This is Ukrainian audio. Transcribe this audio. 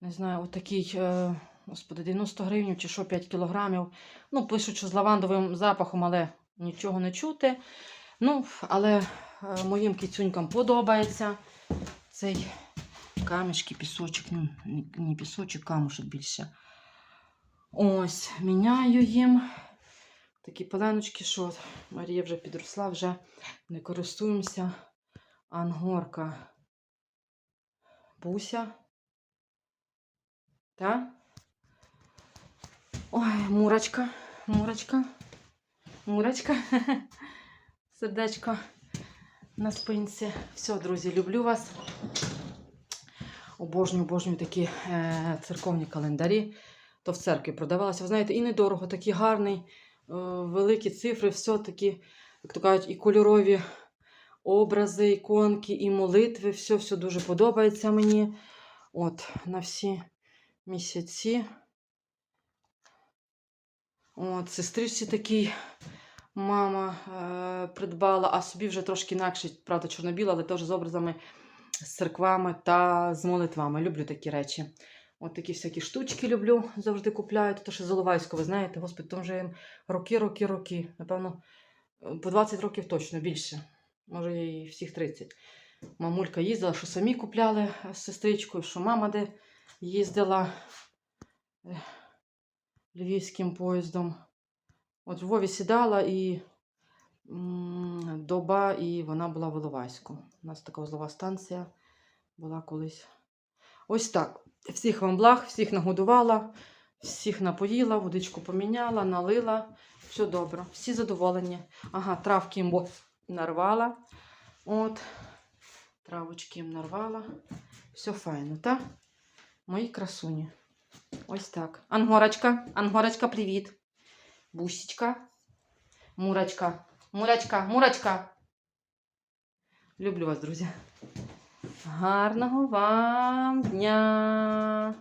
Не знаю, отакий, е, господи, 90 гривень чи що, 5 кілограмів. Ну, пишуть, що з лавандовим запахом, але нічого не чути. Ну, але е, моїм кіцюнькам подобається цей камішки, пісочок, ну, не- пісочок, камушок більше. Ось, міняю їм. Такі пеленочки, що Марія вже підросла, вже не користуємося. Ангорка. Буся. Та? Ой, мурочка, мурочка, мурочка. Сердечко на спинці. Все, друзі, люблю вас. Обожнюю, обожнюю такі е, церковні календарі. То в церкві продавалося. Ви знаєте, і недорого, такий гарний, е, великі цифри, все такі, як то кажуть, і кольорові образи, іконки, і молитви. Все, все дуже подобається мені. От, на всі місяці. От, сестричці такий мама е, придбала, а собі вже трошки інакше, правда, чорно-біла, але теж з образами, з церквами та з молитвами. Люблю такі речі. От такі всякі штучки люблю, завжди купляю. То ще Золовайську, ви знаєте, господи, там вже їм роки, роки, роки. Напевно, е, по 20 років точно більше. Може, і всіх 30. Мамулька їздила, що самі купляли з сестричкою, що мама де їздила е, львівським поїздом. От в Львові сідала і доба, і вона була в Іловайську. У нас така узлова станція була колись. Ось так. Всіх вам благ, всіх нагодувала, всіх напоїла, водичку поміняла, налила. Все добре, всі задоволені. Ага, травки їм нарвала. От, травочки їм нарвала. Все файно, так? Мої красуні. Ось так. Ангорочка, Ангорочка, привіт. Бусічка. Мурочка. Мурочка, Мурочка. Люблю вас, друзі. Гарного вам дня!